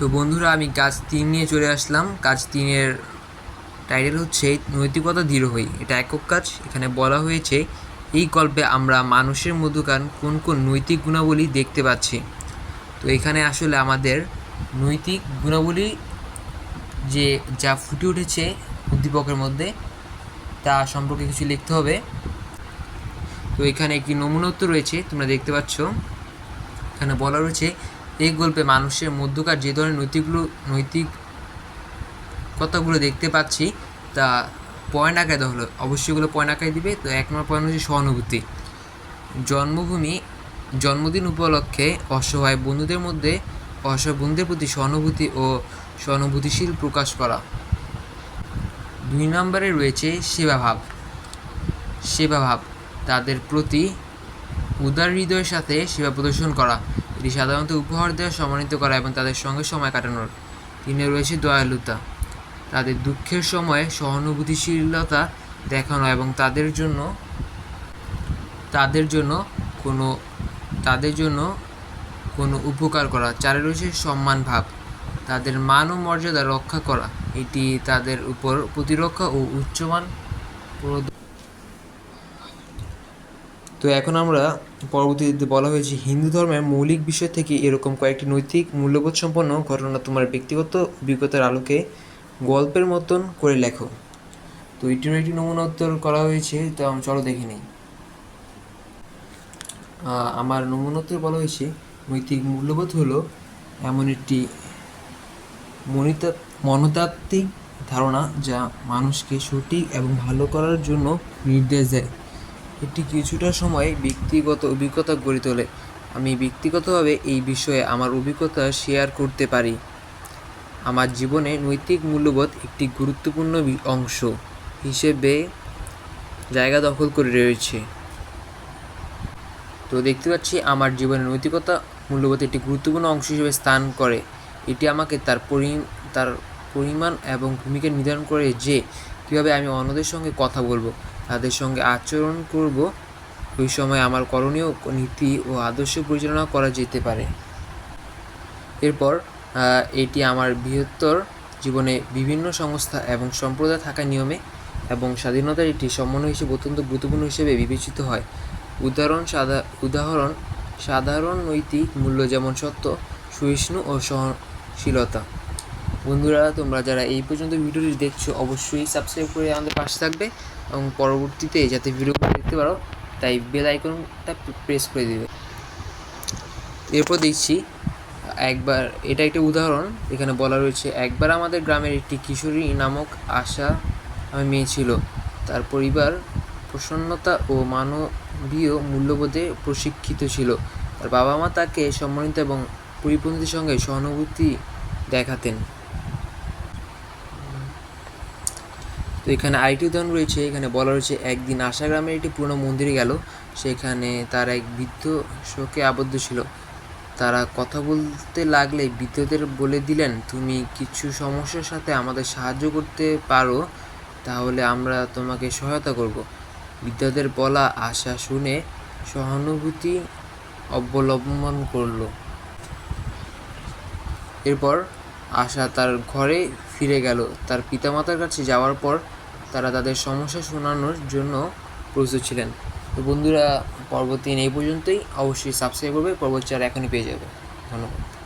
তো বন্ধুরা, আমি কাজ তিন নিয়ে চলে আসলাম। কাজ তিনের টাইটেল হচ্ছে নৈতিকতা দৃঢ় হই। এটা একক কাজ। এখানে বলা হয়েছে, এই গল্পে আমরা মানুষের মধ্যকার কোন কোন নৈতিক গুণাবলী দেখতে পাচ্ছি। তো এখানে আসলে আমাদের নৈতিক গুণাবলী যে, যা ফুটে উঠেছে উদ্দীপকের মধ্যে, তা সম্পর্কে কিছু লিখতে হবে। তো এখানে একটি নমুনত্ব রয়েছে, তোমরা দেখতে পাচ্ছ। এখানে বলা রয়েছে এই গল্পে মানুষের মধ্যকার যে ধরনের নৈতিকগুলো, নৈতিক কথাগুলো দেখতে পাচ্ছি, তা পয়েন্ট আকারে দেওয়া হলো। অবশ্যই এগুলো পয়েন্ট আকারে দিবে। তো এক নম্বর পয়েন্ট হচ্ছে সহানুভূতি। জন্মভূমি, জন্মদিন উপলক্ষে অসহায় বন্ধুদের মধ্যে, অসহায় বন্ধুদের প্রতি সহানুভূতি ও সহানুভূতিশীল প্রকাশ করা। দুই নম্বরে রয়েছে সেবাভাব। সেবাভাব, তাদের প্রতি উদার হৃদয়ের সাথে সেবা প্রদর্শন করা। এটি সাধারণত উপহার দেওয়া সম্মানিত করা এবং তাদের সঙ্গে সময় কাটানোর। তিনে রয়েছে দয়ালুতা। তাদের দুঃখের সময়ে সহানুভূতিশীলতা দেখানো এবং তাদের জন্য তাদের জন্য কোনো, তাদের জন্য কোনো উপকার করা। চারে রয়েছে সম্মান ভাব। তাদের মান ও মর্যাদা রক্ষা করা। এটি তাদের উপর প্রতিরক্ষা ও উচ্চমান তো এখন আমরা পরবর্তীতে বলা হয়েছে, হিন্দু ধর্মের মৌলিক বিষয় থেকে এরকম কয়েকটি নৈতিক মূল্যবোধ সম্পন্ন ঘটনা তোমার ব্যক্তিগত অভিজ্ঞতার আলোকে গল্পের মতন করে লেখো। তো এটির একটি নমুনা উত্তর করা হয়েছে, তো আমি চলো দেখে নিই। আমার নমুনা উত্তরে বলা হয়েছে, নৈতিক মূল্যবোধ হলো এমন একটি মনিতা, মনতাত্ত্বিক ধারণা যা মানুষকে সঠিক এবং ভালো করার জন্য নির্দেশ দেয়। এটি কিছুটা সময় ব্যক্তিগত অভিজ্ঞতা গড়ে তোলে। আমি ব্যক্তিগতভাবে এই বিষয়ে আমার অভিজ্ঞতা শেয়ার করতে পারি। আমার জীবনে নৈতিক মূল্যবোধ একটি গুরুত্বপূর্ণ অংশ হিসেবে জায়গা দখল করে রয়েছে। তো দেখতে পাচ্ছি, আমার জীবনে নৈতিকতা মূল্যবোধ একটি গুরুত্বপূর্ণ অংশ হিসেবে স্থান করে। এটি আমাকে তার পরি তার পরিমাণ এবং ভূমিকা নির্ধারণ করে যে কীভাবে আমি অন্যদের সঙ্গে কথা বলব। তাদের সঙ্গে আচরণ করব। ওই সময় আমার করণীয় নীতি ও আদর্শ পরিচালনা করা যেতে পারে। এরপর এটি আমার বৃহত্তর জীবনে বিভিন্ন সংস্থা এবং সম্প্রদায় থাকা নিয়মে এবং স্বাধীনতার একটি সমন্বয় হিসেবে অত্যন্ত গুরুত্বপূর্ণ হিসেবে বিবেচিত হয়। উদাহরণ সাধা, উদাহরণ, সাধারণ নৈতিক মূল্য যেমন সত্য, সহিষ্ণু ও সহনশীলতা। বন্ধুরা, তোমরা যারা এই পর্যন্ত ভিডিওটি দেখছ, অবশ্যই সাবস্ক্রাইব করে আমাদের পাশে থাকবে এবং পরবর্তীতে যাতে ভিডিওগুলো দেখতে পারো, তাই বেল আইকনটা প্রেস করে দিবে। এরপর দেখছি, একবার, এটা একটা উদাহরণ, এখানে বলা রয়েছে, একবার আমাদের গ্রামের একটি কিশোরী নামক আশা নামে মেয়ে ছিল। তার পরিবার প্রসন্নতা ও মানবীয় মূল্যবোধে প্রশিক্ষিত ছিল। তার বাবা মা তাকে সম্মানিত এবং পরিপন্থীর সঙ্গে সহানুভূতি দেখাতেন। এখানে আরেকটি উদাহরণ রয়েছে, এখানে বলা রয়েছে, একদিন আশা গ্রামের একটি পুরনো মন্দিরে গেল, সেখানে তার এক বৃদ্ধ শোকে আবদ্ধ ছিল। তারা কথা বলতে লাগলে বৃদ্ধদের বলে দিলেন, তুমি কিছু সমস্যার সাথে আমাদের সাহায্য করতে পারো, তাহলে আমরা তোমাকে সহায়তা করব। বৃদ্ধদের বলা আশা শুনে সহানুভূতি অবলম্বন করল। এরপর আশা তার ঘরে ফিরে গেল। তার পিতামাতার কাছে যাওয়ার পর তারা তাদের সমস্যা শোনানোর জন্য প্রস্তুত ছিলেন। তো বন্ধুরা পরবর্তী এই পর্যন্তই। অবশ্যই সাবস্ক্রাইব করবে পর্বত চার এখনই পেয়ে যাবে। ধন্যবাদ।